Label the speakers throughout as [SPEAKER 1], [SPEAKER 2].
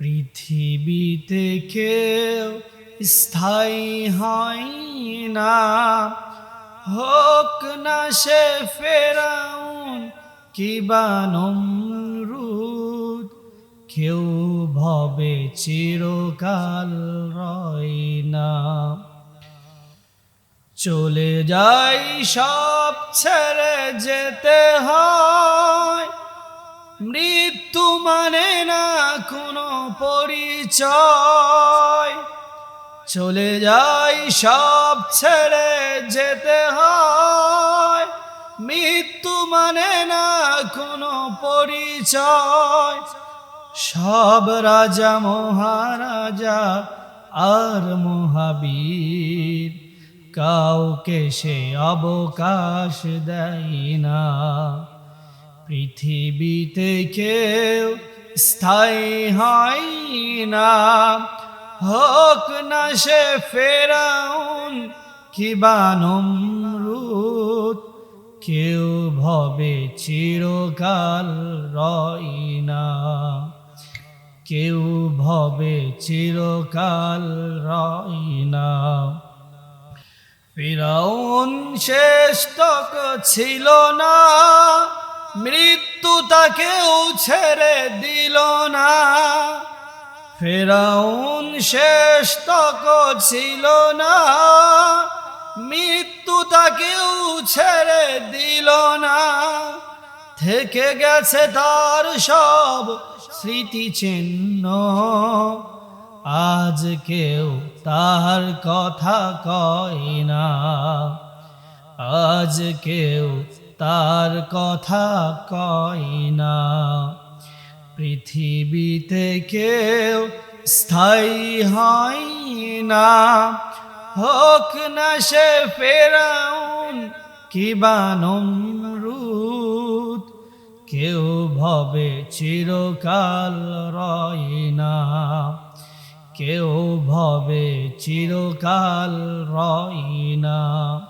[SPEAKER 1] পৃথিবীতে কেউ স্থায়ী হয় না। হোক না সে ফেরাউন কিবা নমরুদ, কেউ ভবে চিরকাল রয় না। চলে যাই সব ছেড়ে যেতে হয়, মৃত্যু মানে না পরিচয়। চলে যাই সব ছেড়ে যেতে হয়। মৃত্যু মানে না কোনো পরিচয়। সব রাজা, মহারাজা আর মহাবীর, কাউকে সে অবকাশ দেয় না। পৃথিবীতে কেউ স্থায়ী হয় না। হোক না সে ফেরাউন কিবা নমরুদ, কেউ ভবে চিরকাল রয় না। কেউ ভবে চিরকাল রয় না। ফিরাউন শেষ তক ছিল না মৃত্যু তাকেও ছেড়ে দিল না। ফেরাউন শেষ তক ছিল না। মৃত্যু তাকেও ছেড়ে দিল না। থেকে গেছে তার সব স্মৃতিচিহ্ন। আজ কেউ তার কথা কয় না। আজ কেউ তার কথা কয় না। পৃথিবীতে কেউ স্থায়ী হয় না। হোক না সে ফেরাউন কিবা নমরুদ, কেউ ভবে চিরকাল রয় না। কেউ ভবে চিরকাল রয় না।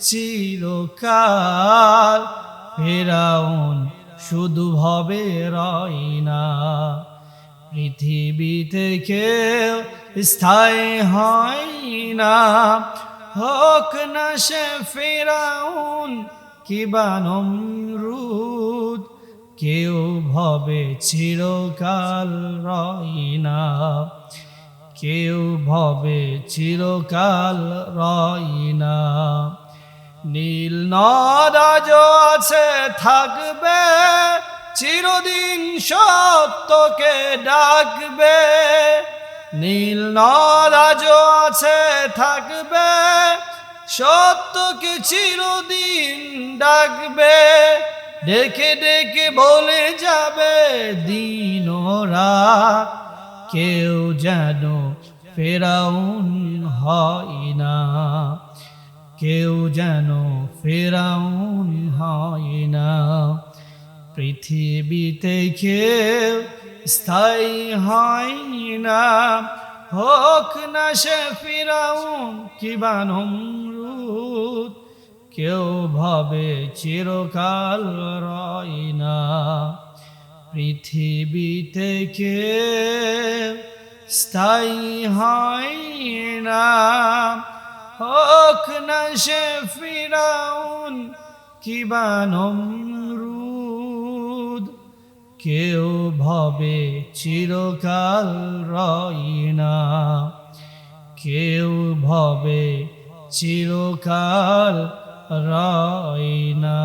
[SPEAKER 1] চিরকাল ফেরাউন শুধু ভবে রয় না। পৃথিবীতে কেউ স্থায়ী হয় না। হোক না সে ফেরাউন কিবা নমরুদ, কেউ ভবে চিরকাল রয় না। কেউ ভবে চিরকাল রয় না। নীল নদাজ আছে, থাকবে, চিরদিন সত্যকে ডাকবে। নীল নদাজ আছে, থাকবে, সত্যকে চিরদিন ডাকবে। ডেকে ডেকে বলে যাবে দিন রাত কেউ যেন ফেরাউন হয় না। কেউ যেন ফেরাউন হয় না। পৃথিবীতে কেউ স্থায়ী হয় না। হোক না সে ফিরাউন কিবা নমরুদ, কেউ ভাবে চিরকাল রয় না। পৃথিবীতে কেউ স্থায়ী হয় না। হোক না সে ফিরাউন কিবা নমরুদ? কেউ ভবে চিরকাল রয় না। কেউ ভবে চিরকাল রয় না।